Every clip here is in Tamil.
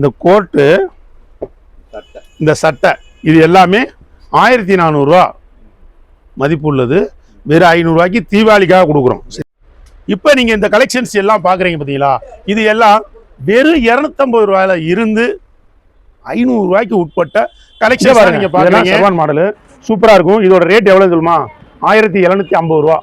இந்த கோட்டு இந்த சட்டை இது எல்லாமே ஆயிரத்தி நானூறுரூவா மதிப்பு உள்ளது வெறும் ஐநூறுரூவாய்க்கு தீபாவளிக்காக கொடுக்குறோம். இப்போ நீங்கள் இந்த கலெக்ஷன்ஸ் எல்லாம் பார்க்குறீங்க பார்த்தீங்களா இது எல்லாம் வெறும் இரநூத்தம்பது ரூபாயில இருந்து ஐநூறுரூவாய்க்கு உட்பட்ட கலெக்ஷன் நீங்கள் பார்க்குறீங்க செவன் மாடலு? சூப்பராக இருக்கும். இதோட ரேட் எவ்வளோ தெரியுமா ஆயிரத்தி எழுநூத்தி ஐம்பது ரூபா.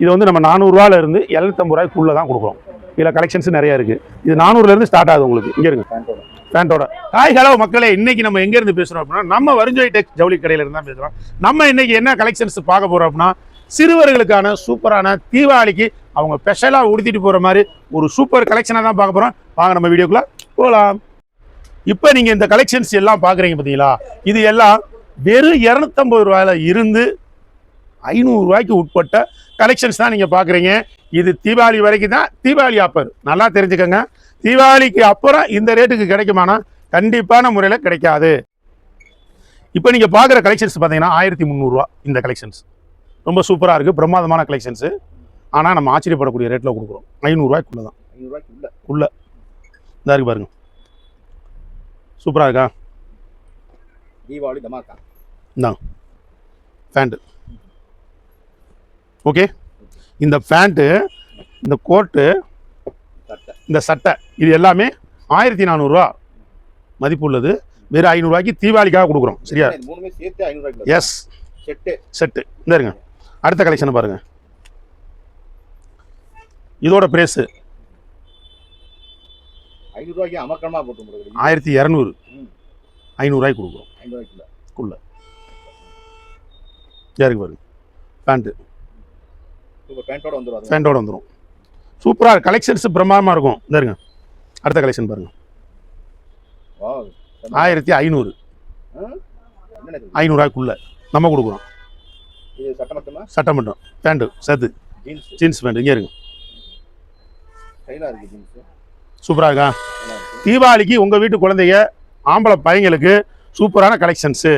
இது வந்து நம்ம நானூறுரூவால இருந்து எழுநூத்தம்பது ரூபாய்க்குள்ளே தான் கொடுக்குறோம். இதில் கலெக்ஷன்ஸ் நிறைய இருக்குது இது நானூறுலேருந்து ஸ்டார்ட் ஆகுது உங்களுக்கு. இங்கே இருங்க. பேண்டோட பேண்டோட ஹாய் ஹலோ மக்களே. இன்னைக்கு நம்ம எங்கேருந்து பேசுகிறோம் அப்படின்னா நம்ம வருஞ்சோய் டெக் ஜவுளி கடையிலேருந்து தான் பேசுகிறோம் நம்ம இன்னைக்கு என்ன கலெக்ஷன்ஸ் பார்க்க போகிறோம் அப்படின்னா சிறுவர்களுக்கான சூப்பரான தீபாவளிக்கு அவங்க ஸ்பெஷலாக உடுத்திட்டு போகிற மாதிரி ஒரு சூப்பர் கலெக்ஷனாக தான் பார்க்க போகிறோம் வாங்க நம்ம வீடியோக்குள்ளே போகலாம் இப்போ நீங்கள் இந்த கலெக்ஷன்ஸ் எல்லாம் பார்க்குறீங்க பார்த்தீங்களா? இது எல்லாம் வெறும் இரநூத்தம்பது ரூபாயில் இருந்து ஐநூறுரூவாய்க்கு உட்பட்ட கலெக்ஷன்ஸ் தான் நீங்க பார்க்குறீங்க இது தீபாவளி வரைக்கும் தான் தீபாவளி ஆஃபர் நல்லா தெரிஞ்சுக்கங்க. தீபாவளிக்கு அப்புறம் இந்த ரேட்டுக்கு கிடைக்குமானா கண்டிப்பான முறையில் கிடைக்காது. இப்போ நீங்கள் பார்க்குற கலெக்ஷன்ஸ் பார்த்தீங்கன்னா ஆயிரத்தி முந்நூறுரூவா இந்த கலெக்ஷன்ஸ் ரொம்ப சூப்பராக இருக்குது பிரமாதமான கலெக்ஷன்ஸு ஆனால் நம்ம ஆச்சரியப்படக்கூடிய ரேட்டில் கொடுக்குறோம். ஐநூறுரூவாய்க்குள்ள தான் ஐநூறுரூவாய்க்கு உள்ள. இதாக இருக்கு பாருங்க. சூப்பராக இருக்கா? தீபாவளி தமாக்கா இந்தாங்க ஃபேண்ட்டு ஓகே? இந்த ஃபேண்ட்டு இந்த கோட்டு இந்த சட்டை இது எல்லாமே ஆயிரத்தி நானூறுரூவா மதிப்பு உள்ளது. வெறும் ஐநூறுரூவாய்க்கு தீபாவளிக்காக கொடுக்குறோம். சரியா? எஸ் செட்டு செட்டு இந்த இருங்க. அடுத்த கலெக்ஷனை பாருங்க. இதோட பிரேஸு ஆயிரத்தி இரநூறு. ஐநூறுரூவாய்க்கு கொடுக்குறோம். உள்ள யாருக்கு பாருங்க. பேண்ட்டு. வந்துடும் பேண்ட்டோட வந்துடும் சூப்பராக கலெக்ஷன்ஸ் பிரமாதமாக இருக்கும். இந்த இருங்க. அடுத்த கலெக்ஷன் பாருங்க. வா ஆயிரத்தி ஐநூறு? ஐநூறுரூவாய்க்குள்ள நம்ம கொடுக்குறோம். இது சட்டை மட்டுமா? பேண்ட்டு சேர்த்து ஜீன்ஸ் பேண்ட் இங்கே ஜீன்ஸ் சூப்பராக இருக்கா இருக்கு? தீபாவளிக்கு உங்கள் வீட்டு குழந்தைங்க ஆம்பளை பையங்களுக்கு சூப்பரான கலெக்ஷன்ஸு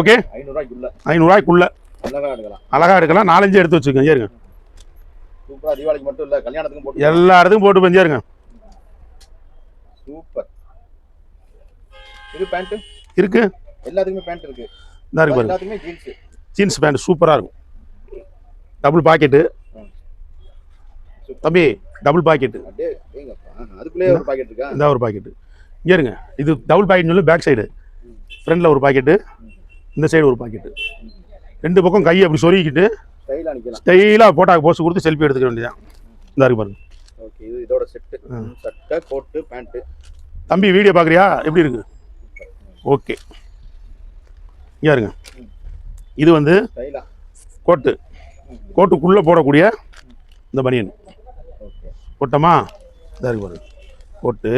ஓகே ஐநூறுரூவாய்க்கு உள்ள ஐநூறுரூவாய்க்குள்ள அழகாக எடுக்கலாம். அழகாக எடுக்கலாம். நாலஞ்சு எடுத்து வச்சுக்கோங்க இருங்க. சூப்பராக தீபாவளிக்கு மட்டும் இல்லை கல்யாணத்துக்கும் போட்டு எல்லா இடத்துக்கும் போட்டு பஞ்சு இருங்க. சூப்பர். இது பேண்ட்டு இருக்கு. எல்லாத்துக்குமே பேண்ட் இருக்கு. இந்த இருக்கு பாருங்க. எல்லாத்துக்குமே ஜீன்ஸ் ஜீன்ஸ் பேண்ட் சூப்பராக இருக்கும். டபுள் பாக்கெட்டு தம்பி டபுள் பாக்கெட்டு அதுக்குள்ளே ஒரு பாக்கெட் இருக்கா? இந்த ஒரு பாக்கெட்டு இங்கே இருங்க. இது டபுள் பாக்கெட் சொல்லி பேக் சைடு ஃப்ரண்ட்டில் ஒரு பாக்கெட்டு இந்த சைடு ஒரு பாக்கெட்டு ரெண்டு பக்கம் கையை அப்படி சொருகிக்கிட்டு ஸ்டைலாக போட்டாக்கு போஸ் கொடுத்து செல்ஃபி எடுத்துக்க வேண்டியதான் இந்த இருக்கு பாருங்க. ஓகே இது இதோட செட்டு. சட்டை கோட்டு பேண்ட்டு தம்பி வீடியோ பார்க்குறியா? எப்படி இருக்கு? ஓகே. இங்கே இருங்க. இது வந்து கோட்டு கோட்டுக்குள்ளே போடக்கூடிய இந்த பனியன். ஓகே. போட்டோமா? இதாக இருக்கு பாருங்க. போட்டு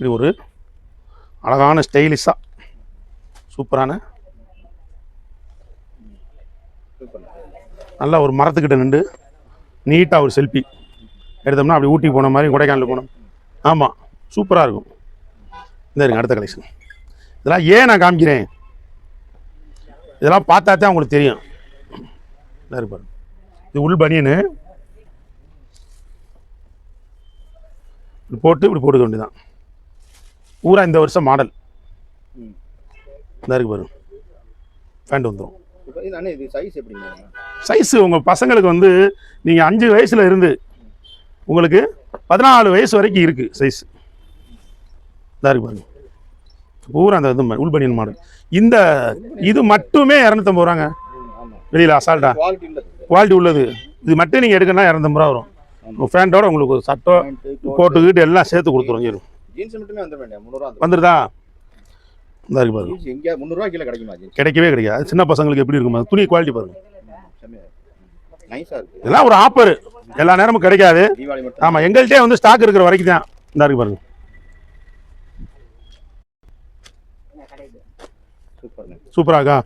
இது ஒரு அழகான ஸ்டைலிஷாக சூப்பரான சூப்பர் நல்லா ஒரு மரத்துக்கிட்ட நின்று நீட்டாக ஒரு செல்ஃபி எடுத்தோம்னா அப்படி ஊட்டி போன மாதிரி கொடைக்கானல் போனோம். ஆமாம் சூப்பராக இருக்கும். இந்த இருங்க அடுத்த கலெக்ஷன் இதெல்லாம் ஏன் நான் காமிக்கிறேன்? இதெல்லாம் பார்த்தா தான் உங்களுக்கு தெரியும். பாருங்க. இது உள் பனியனு இப்படி போட்டு இப்படி போட்டுக்க வேண்டியதான் பூரா இந்த வருஷம் மாடல் இந்த இருக்கு பாருங்க. பேண்ட் வந்துடும் இப்போ இது அண்ணே இது சைஸ் எப்படிங்க? சைஸு உங்கள் பசங்களுக்கு வந்து நீங்கள் அஞ்சு வயசில் இருந்து உங்களுக்கு பதினாலு வயசு வரைக்கும் இருக்குது சைஸ் இதாக இருக்கு பாருங்க. பூரா அந்த இது உள் பனியன் மாடல். இந்த இது மட்டுமே இரநூத்தம்பது ரூபாங்க. வெளியில் அசால்ட்டா குவாலிட்டி உள்ளது. இது மட்டும் நீங்கள் எடுக்கணும்னா இரநூத்தம்பது ரூபா வரும். உங்கள் ஃபேண்டோட உங்களுக்கு சட்டை கோட்டு கீட்டு எல்லாம் சேர்த்து கொடுத்துரும். வந்துருதா? இருக்கு பாருங்க. எங்கேயா முந்நூறுவா கீழே கிடைக்குமா ஜீன்ஸ் கிடைக்கவே கிடைக்காது. சின்ன பசங்களுக்கு எப்படி இருக்கும்? துணி குவாலிட்டி பாருங்க. நைஸாக இதெல்லாம் ஒரு ஆஃபர் எல்லா நேரமும் கிடைக்காது. தீபாவளி மட்டும். ஆமாம் எங்கள்கிட்டே வந்து ஸ்டாக் இருக்கிற வரைக்கும் தான். இந்த இருக்கு பாருங்க. சூப்பர்ண்ணே சூப்பராகா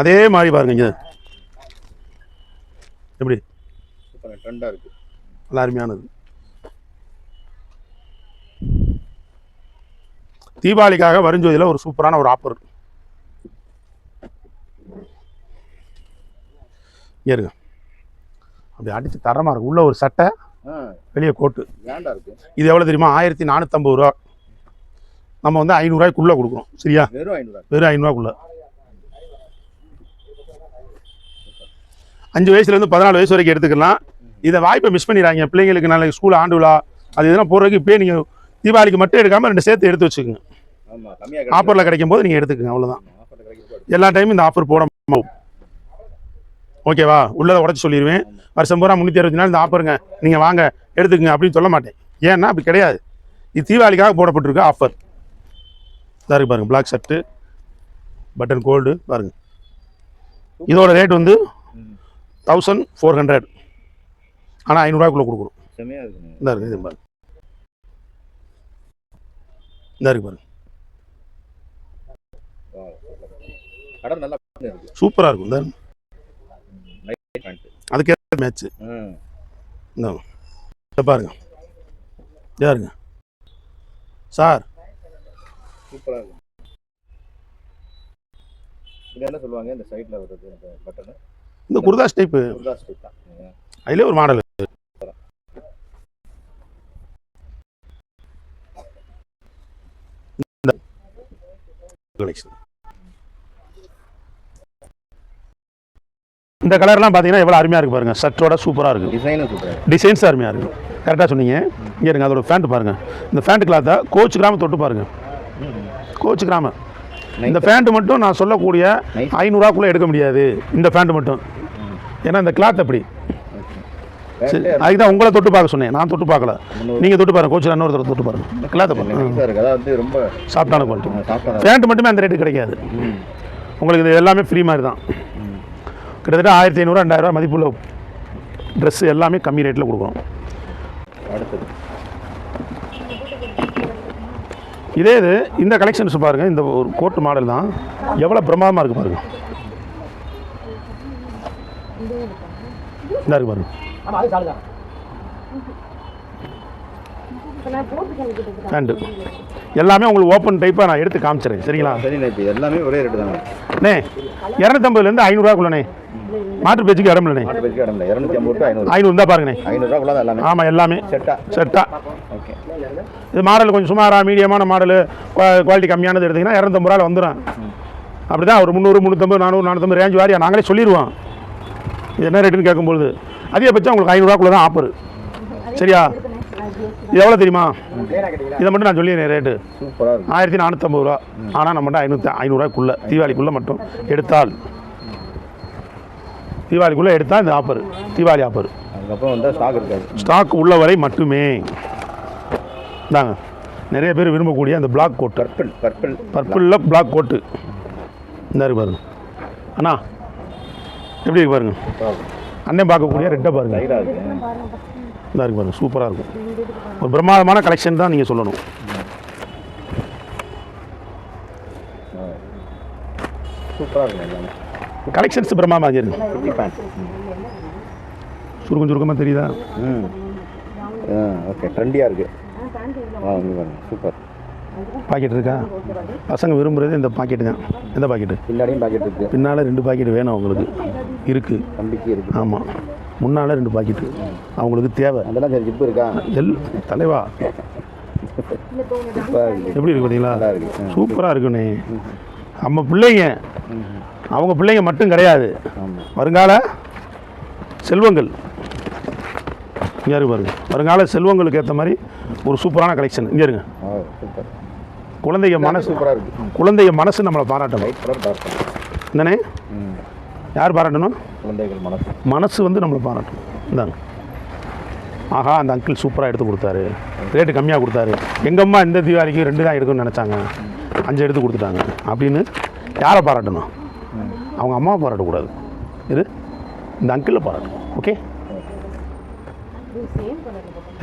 அதே மாதிரி பாருங்க இங்க. எப்படி? நல்லா அருமையானது. தீபாவளிக்காக வருஞ்சோதியில் ஒரு சூப்பரான ஒரு ஆஃபர் இருங்க. அப்படி அடித்து தரமாக இருக்கும் உள்ள ஒரு சட்டை வெளியே கோட்டு இது எவ்வளோ தெரியுமா? ஆயிரத்தி நானூற்றம்பது ரூபா. நம்ம வந்து ஐநூறுரூவாய்க்குள்ளே கொடுக்குறோம். சரியா? வெறும் ஐநூறுவா. வெறும் ஐநூறுரூவாக்குள்ள அஞ்சு வயசுலேருந்து பதினாலு வயசு வரைக்கும் எடுத்துக்கலாம். இதை வாய்ப்பை மிஸ் பண்ணிடுறாங்க பிள்ளைங்களுக்கு நாளைக்கு ஸ்கூல் ஆண்டு விழா. அது இதெல்லாம் போடுறதுக்கு இப்போயே நீங்கள் தீபாவளிக்கு மட்டும் எடுக்காமல் ரெண்டு சேர்த்து எடுத்து வச்சுக்கோங்க. ஆஃபரில் கிடைக்கும். போது நீங்கள் எடுத்துக்கோங்க அவ்வளோதான் எல்லா டைமும் இந்த ஆஃபர் போட. ஓகேவா உள்ளதை உடச்சி சொல்லிடுவேன். வருஷம் பூரா முந்நூற்றி அறுபத்தி நாள் இந்த ஆஃபருங்க நீங்கள் வாங்க எடுத்துக்கங்க அப்படின்னு சொல்ல மாட்டேன். ஏன்னா அப்படி கிடையாது. இது தீபாவளிக்காக போடப்பட்டிருக்க ஆஃபர் இதாக இருக்கு பாருங்க பிளாக் ஷர்ட்டு பட்டன் கோல்டு பாருங்க. இதோட ரேட் வந்து. தௌசண்ட் ஃபோர் ஹண்ட்ரட் ஆனால் ஐநூறுரூவாக்குள்ளே கொடுக்குறோம். செமையா இருக்குங்க இந்த இருக்கு இது பாருங்க. இந்த இருக்கு பாருங்க. சூப்பராக இருக்கும் இந்த அதுக்கேற்ற மேட்ச்சு இந்த பாருங்க. யாருங்க சார் சூப்பரா இருக்கு இது என்ன சொல்லுவாங்க? இந்த சைடுல வருது இந்த குர்தாஸ் டைப்பு குர்தா ஸ்டைப் தான். அதிலே ஒரு மாடல் கலெக்ஷன் இந்த கலர்லாம் பார்த்தீங்கன்னா எவ்வளோ அருமையாக இருக்கு பாருங்க. ஷர்ட்டோட சூப்பராக இருக்கு. டிசைனும் சூப்பரா இருக்கு. டிசைன்ஸ் அருமையாக இருக்கு. கரெக்டாக சொன்னீங்க. இங்கே இருங்க அதோட ஃபேண்ட் பாருங்க. இந்த ஃபேண்ட் கிளாத்தை கோச் கிராம தொட்டு பாருங்க. கோச் கிராம. இந்த ஃபேண்ட் மட்டும் நான் சொல்லக்கூடிய. ஐநூறுரூவாக்குள்ளே எடுக்க முடியாது. இந்த ஃபேண்ட் மட்டும். ஏன்னா இந்த கிளாத் அப்படி சரி பேண்ட் அதுக்கு தான் உங்களை தொட்டு பார்க்க சொன்னேன். நான் தொட்டு பார்க்கல. நீங்கள் தொட்டு பாருங்க. கோச்சில் இன்னொருத்தர் தொட்டு பாருங்க. கிளாத்தை வந்து ரொம்ப சாஃப்டான குவாலிட்டி ஃபேண்ட் மட்டுமே அந்த ரேட்டு கிடைக்காது. உங்களுக்கு இது எல்லாமே ஃப்ரீ மாதிரி தான் கிட்டத்தட்ட ஆயிரத்தி ஐநூறு ரெண்டாயிரரூவா மதிப்புள்ள ட்ரெஸ் எல்லாமே கம்மி ரேட்டில் கொடுக்குறோம் அடுத்தது. இதே இது இந்த கலெக்ஷன்ஸ் பாருங்க. இந்த ஒரு கோட் மாடல் தான். எவ்வளோ பிரமாதமாக இருக்கு பேண்ட்டு எல்லாமே உங்களுக்கு ஓப்பன் டைப்பாக நான் எடுத்து காமிச்சிடுறேன் சரிங்களா? சரி இப்போ எல்லாமே ஒரே ரேட்டு தானே அண்ணே இரநூத்தம்பதுலேருந்து ஐநூறுரூவாக்குள்ளண்ணே மாற்று பேச்சுக்கு இடம் இல்லைண்ணே. நாட்டு பேருக்கு இடம்ல இரநூத்தி ஐம்பது டு ஐநூறு. ஐநூறு தான் பாருங்கண்ணே. ஐநூறுரூவா தான் எல்லாமே. ஆமாம் எல்லாமே. செட்டா செட்டா ஓகே. இது மாடல் கொஞ்சம் சுமாராக மீடியமான மாடலு. குவாலிட்டி கம்மியானது எடுத்திங்கன்னா இரநூத்தம்பது ரூபாயில் வந்துடும் அப்படி தான் ஒரு முந்நூறு முந்நூற்றம்பது நானூறு நானூற்றம்பது ரேஞ்ச் வாரியா நாங்களே சொல்லிடுவோம் இது என்ன ரேட்டுன்னு கேட்கும்பொழுது? அதிகபட்சம் உங்களுக்கு ஐநூறுரூவாக்குள்ளே தான் ஆஃபர் சரியா? இது எவ்வளோ தெரியுமா? இதை மட்டும் நான் சொல்லிடுறேன் ரேட்டு ஆயிரத்தி நானூற்றம்பது ரூபா. ஆனால் நம்மகிட்ட ஐநூற்றி ஐநூறுரூவாக்குள்ளே தீபாவளிக்குள்ளே மட்டும் எடுத்தால். தீபாவளிக்குள்ளே எடுத்தால் இந்த ஆஃபர் தீபாவளி ஆஃபர் அதுக்கப்புறம் வந்து ஸ்டாக் இருக்காது. ஸ்டாக் உள்ள வரை மட்டுமே. இந்தாங்க. நிறைய பேர் விரும்பக்கூடிய அந்த பிளாக் கோட்டு பர்பிள் பர்பிள் பர்பிளில் பிளாக் கோட்டு இந்த பாருங்க. அண்ணா எப்படி இருக்கு பாருங்க? அண்ணன் பார்க்கக்கூடிய ரெட்டை பாருங்க. லைடாக இருக்கு. இந்த இருக்கு பாருங்க சூப்பராக இருக்கும். ஒரு பிரமாதமான கலெக்ஷன் தான் நீங்கள் சொல்லணும். சூப்பராக இருக்கு எல்லாமே. கலெக்ஷன்ஸ் பிரமாதமாக பேண்ட் சுருக்கம் சுருக்கமாக தெரியுதா? ம். ஆ ஓகே ட்ரெண்டியாக இருக்கு. ஆ சூப்பர். பாக்கெட் இருக்கா? பசங்க விரும்புகிறது இந்த பாக்கெட்டு தான். எந்த பாக்கெட்டு? பின்னாடியும் பாக்கெட் இருக்கு. பின்னால் ரெண்டு பாக்கெட் வேணும் அவங்களுக்கு. இருக்குது தம்பிக்கு இருக்கு. ஆமாம் முன்னால் ரெண்டு பாக்கெட்டு. அவங்களுக்கு தேவை. அதெல்லாம் சரி ஜிப்பு இருக்கா? எல் தலைவா. எப்படி இருக்கு பார்த்தீங்களா. சூப்பராக இருக்குண்ணே. நம்ம பிள்ளைங்க அவங்க பிள்ளைங்க மட்டும் கிடையாது. வருங்கால செல்வங்கள். இங்கே இருக்கு பாருங்க. வருங்கால செல்வங்களுக்கு ஏற்ற மாதிரி ஒரு சூப்பரான கலெக்ஷன் இங்கே இருங்க. குழந்தைங்க மனசு குழந்தைங்க மனசு நம்மளை பாராட்டணும். என்னண்ணே? ம். யார் பாராட்டணும்? குழந்தைகள் மனசு. மனசு வந்து நம்மளை பாராட்டணும். இந்தாங்க. ஆஹா அந்த அங்கிள் சூப்பராக எடுத்து கொடுத்தாரு. ரேட்டு கம்மியாக கொடுத்தாரு. எங்கள் அம்மா இந்த தீபாவளிக்கு ரெண்டு தான் எடுக்கணும்னு நினச்சாங்க. அஞ்சு எடுத்து கொடுத்துட்டாங்க. அப்படின்னு யாரை பாராட்டணும்? அவங்க அம்மாவை பாராட்டக்கூடாது. இது இந்த அங்கிளை பாராட்டணும். ஓகே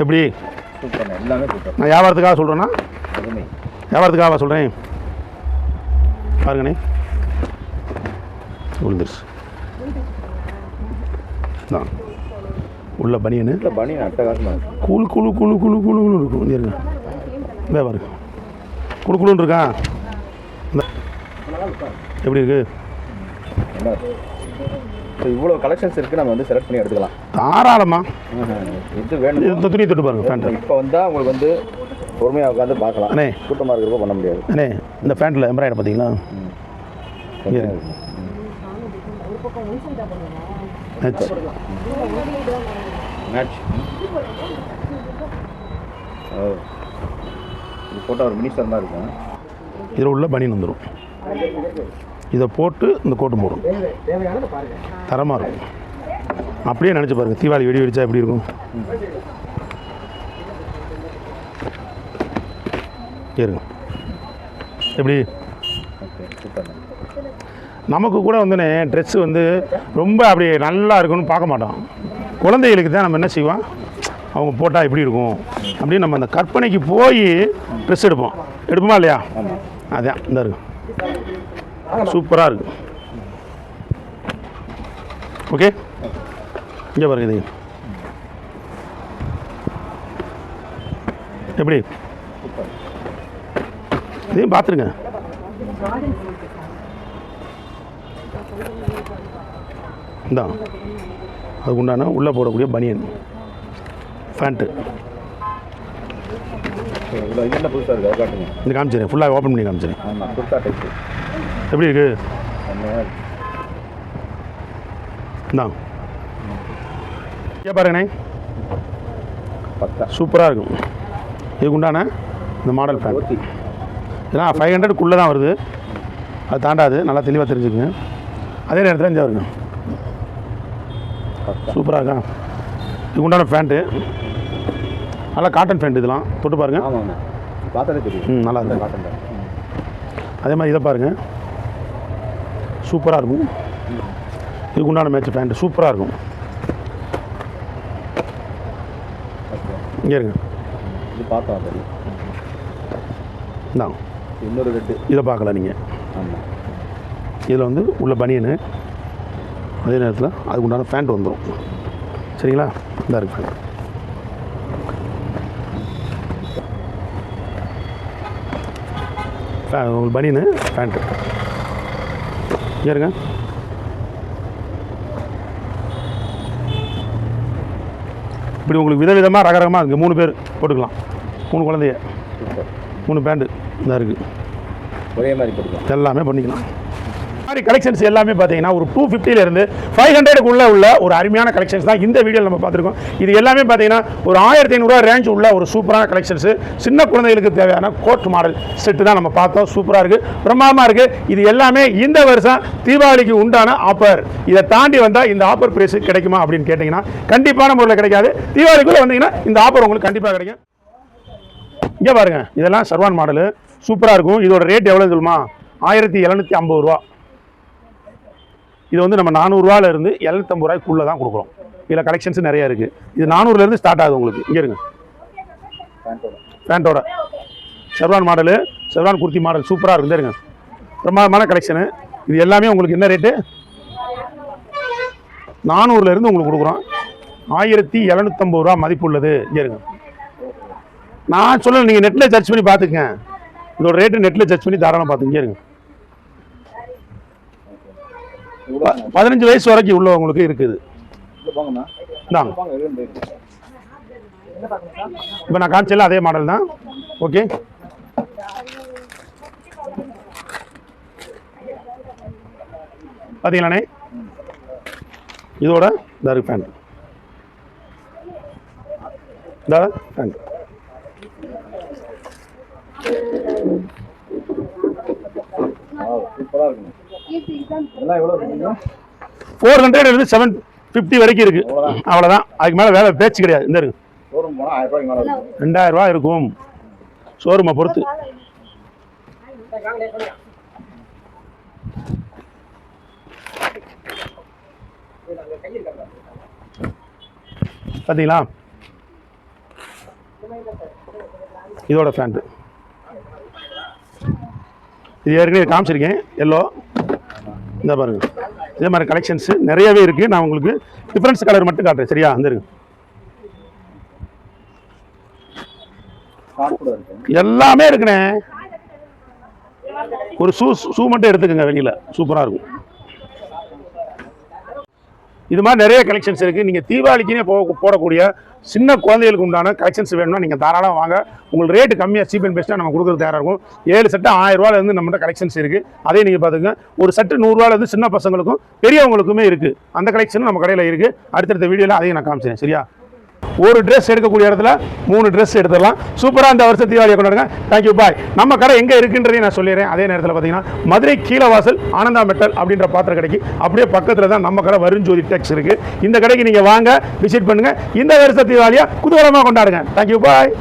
எப்படி? சூப்பர் எல்லாமே சூப்பர் நான் வியாபாரத்துக்காக சொல்கிறேன்னா வியாபாரத்துக்காக சொல்கிறேன் பாருங்கண்ணே. விழுந்துருச்சு. தான் உள்ள பனியனு. குழு குழு குழு குழு குழு குழு இருக்கும். இங்க இருங்க. இந்த பாருங்க குழு குழுன்னு இருக்கா? இந்த. எப்படி இருக்கு? இவ்வளோ கலெக்ஷன்ஸ் இருக்குது நம்ம வந்து செலக்ட் பண்ணி எடுத்துக்கலாம். தாராளமா. இது வேணும்? இந்த துணி தொட்டு பாருங்க இப்போ வந்தால் உங்களுக்கு வந்து பொறுமையாக உட்காந்து பார்க்கலாம். அண்ணே. கூட்டமாக இருக்கிறப்ப பண்ண முடியாது. அண்ணே இந்த பேண்ட்டில் எம்ப்ராய்டர் பார்த்தீங்களா மேட்ச் போட்டால் ஒரு மினிஸ்டர் தான் இருக்கும். இதில் உள்ள பனியன் வந்துடும் இதை போட்டு இந்த கோட்டு போடும். தரமாக இருக்கும். அப்படியே நினச்சி பாருங்கள் தீபாவளி வெடி வெடிச்சா எப்படி இருக்கும்? இருங்க. எப்படி? நமக்கு கூட வந்துனே ட்ரெஸ்ஸு வந்து ரொம்ப அப்படி நல்லா இருக்குன்னு பார்க்க மாட்டோம். குழந்தைகளுக்கு தான் நம்ம என்ன செய்வோம்? அவங்க போட்டால் எப்படி இருக்கும்? அப்படின்னு நம்ம அந்த கற்பனைக்கு போய் ட்ரெஸ் எடுப்போம். எடுப்போமா இல்லையா? அதான் இந்த இருக்கு. சூப்பராக இருக்கு. ஓகே? இங்கே பாருங்க இது. எப்படி? இதையும் பார்த்துருங்க. இந்தா அதுக்கு உண்டான உள்ளே போடக்கூடிய பனியன். ஃபேண்ட்டு இந்த ஃபுல்லாக ஓப்பன் பண்ணி டைப்பு எப்படி இருக்கு? இந்தா. இங்கே பாருங்கண்ணே. சூப்பராக இருக்கும். இதுக்கு உண்டான இந்த மாடல் ஃபேன் ஏன்னா ஃபைவ் ஹண்ட்ரடுக்குள்ளே தான் வருது. அது தாண்டாது. நல்லா தெளிவாக தெரிஞ்சுக்குங்க. அதே நேரத்தில் இந்த வருங்க சூப்பராக இருக்கா? இதுக்கு உண்டான ஃபேண்ட்டு நல்லா காட்டன் ஃபேண்ட் இதெல்லாம். தொட்டு பாருங்க. ஆமாங்க பார்த்தாலே தெரியும். ம் நல்லா இருக்கும் காட்டன். அதே மாதிரி இதை பாருங்கள் சூப்பராக இருக்கும். இதுக்கு உண்டான மேட்ச் ஃபேண்ட்டு சூப்பராக இருக்கும் இங்கே இருங்க. இது பார்த்தோம் தெரியும். இந்தாங்க. இன்னொரு ரெட்டு. இதை பார்க்கல நீங்கள் ஆமாம் இதில் வந்து உள்ள பனியனு அதே நேரத்தில் அதுக்கு உண்டான ஃபேண்ட் வந்துடும் சரிங்களா? இந்த இருக்கு. ஃபேண்ட் உங்களுக்கு பனியனு ஃபேண்ட்டு இங்கே இருங்க. இப்படி உங்களுக்கு விதவிதமாக ரகரகமாக இருக்குது மூணு பேர் போட்டுக்கலாம். மூணு குழந்தைய. மூணு பேண்ட்டு இந்த இருக்குது ஒரே மாதிரி எல்லாமே பண்ணிக்கலாம். மாதிரி கலெக்ஷன்ஸ் எல்லாமே பார்த்தீங்கன்னா ஒரு டூ இருந்து ஃபைவ் ஹண்ட்ரடுக்குள்ளே உள்ள ஒரு அருமையான கலெக்ஷன்ஸ் தான் இந்த வீடியோவில் நம்ம பார்த்துருக்கோம். இது எல்லாமே பார்த்தீங்கன்னா ஒரு ஆயிரத்தி ஐநூறுரூவா ரேஞ்ச் உள்ள ஒரு சூப்பரான கலெக்ஷன்ஸு சின்ன குழந்தைகளுக்கு தேவையான கோட் மாடல் செட்டு தான் நம்ம பார்த்தோம். சூப்பராக இருக்குது பிரமாதமாக இருக்குது இது எல்லாமே இந்த வருஷம் தீபாவளிக்கு உண்டான ஆஃபர் இதை தாண்டி வந்தால் இந்த ஆஃபர் ப்ரைஸ் கிடைக்குமா அப்படின்னு கேட்டிங்கன்னா கண்டிப்பான முறையில் கிடைக்காது. தீபாவளிக்குள்ளே வந்தீங்கன்னா இந்த ஆஃபர் உங்களுக்கு கண்டிப்பாக கிடைக்கும். இங்கே பாருங்க இதெல்லாம் சர்வான் மாடலு சூப்பராக இருக்கும். இதோட ரேட் எவ்வளோ சொல்லுமா? ஆயிரத்தி எழுநூற்றி ஐம்பது ரூபா. இது வந்து நம்ம நானூறுரூவாலேருந்து எழுநூற்றம்பது எழுநூத்தம்பது ரூபாய்க்குள்ளே தான் கொடுக்குறோம். இதில் கலெக்ஷன்ஸ் நிறையா இருக்குது இது நானூறுலேருந்து ஸ்டார்ட் ஆகுது உங்களுக்கு. இங்கே இருங்க. பேண்ட்டோட பேண்ட்டோட மாடலு செர்வான் குர்த்தி மாடல் சூப்பராக இருக்கும் இருங்க. பிரமாதமான கலெக்ஷனு இது எல்லாமே உங்களுக்கு என்ன ரேட்டு நானூறுலேருந்து உங்களுக்கு கொடுக்குறோம். ஆயிரத்தி எழுநூத்தம்பது ரூபா மதிப்புள்ளது இங்கே இருங்க. நான் சொல்ல நீங்கள் நெட்டில் சர்ச் பண்ணி பார்த்துக்கங்க. இதோட ரேட்டு நெட்டில் சர்ச் பண்ணி தாராளமாக பார்த்துங்க இங்கே இருங்க. பதினஞ்சு வயசு வரைக்கும் உள்ளவங்களுக்கு இருக்குது. இந்தாங்க. இப்போ நான் காமிச்சல அதே மாடல் தான். ஓகே பார்த்தீங்களாண்ணே இதோட இந்த இருக்கு ஃபேன் இந்த ஃபேன் சூப்பராக இருக்குங்க இதெல்லாம் எவ்வளோ சொன்னீங்க ஃபோர் ஹண்ட்ரட் இருந்து செவன் ஃபிஃப்டி வரைக்கும் இருக்குது அவ்வளோதான் அதுக்கு மேலே வேலை பேச்சு கிடையாது. இந்த இருக்கு. ரெண்டாயிரம் ரூபா இருக்கும். ஷோரூமை பொறுத்து. பார்த்தீங்களா இதோட ஃபேண்ட்டு இது ஏற்கனவே காமிச்சிருக்கேன். எல்லோ இந்த பாருங்க. இதே மாதிரி கலெக்ஷன்ஸு நிறையவே இருக்குது நான் உங்களுக்கு டிஃப்ரென்ஸ் கலர் மட்டும் காட்டுறேன். சரியா? வந்துருங்க எல்லாமே இருக்குண்ணே. ஒரு ஷூ ஷூ மட்டும் எடுத்துக்கோங்க வெளியில். சூப்பராக இருக்கும். இது மாதிரி நிறைய கலெக்ஷன்ஸ் இருக்குது நீங்கள் தீபாவளிக்குனே போ போடக்கூடிய சின்ன குழந்தைகளுக்கு உண்டான கலெக்ஷன்ஸ் வேணும்னா நீங்கள் தாராளமாக வாங்க. உங்களுக்கு ரேட்டு கம்மியாக சீப் அண்ட் பெஸ்ட்டாக நம்ம கொடுக்குறது தயாராக இருக்கும். ஏழு சட்டை ஆயிரம் ரூபாயிலேருந்து நம்மகிட்ட கலெக்ஷன்ஸ் இருக்குது அதையும் நீங்கள் பார்த்துங்க ஒரு சட்டு நூறுரூவாலேருந்து சின்ன பசங்களுக்கும் பெரியவங்களுக்குமே இருக்குது அந்த கலெக்ஷனும் நம்ம கடையில் இருக்குது அடுத்தடுத்த வீடியோவில் அதையும் நான் காமிச்சேன் சரியா? ஒரு ட்ரெஸ் எடுக்கக்கூடிய இடத்துல மூணு ட்ரெஸ் எடுத்துடலாம். சூப்பராக இந்த வருஷம் தீபாவளியை கொண்டாடுங்க. தேங்க்யூ பாய் நம்ம கடை எங்கே இருக்குன்றதையும் நான் சொல்லிடுறேன். அதே நேரத்தில் பார்த்தீங்கன்னா மதுரை கீழவாசல் ஆனந்தா மெட்டல் அப்படின்ற பாத்திர கடைக்கு அப்படியே பக்கத்தில் தான் நம்ம கடை வருஞ்சோதி டெக்ஸ் இருக்குது இந்த கடைக்கு நீங்கள் வாங்க விசிட் பண்ணுங்கள் இந்த வருஷ தீபாவளியை குதூகலமாக கொண்டாடுங்க. Thank you bye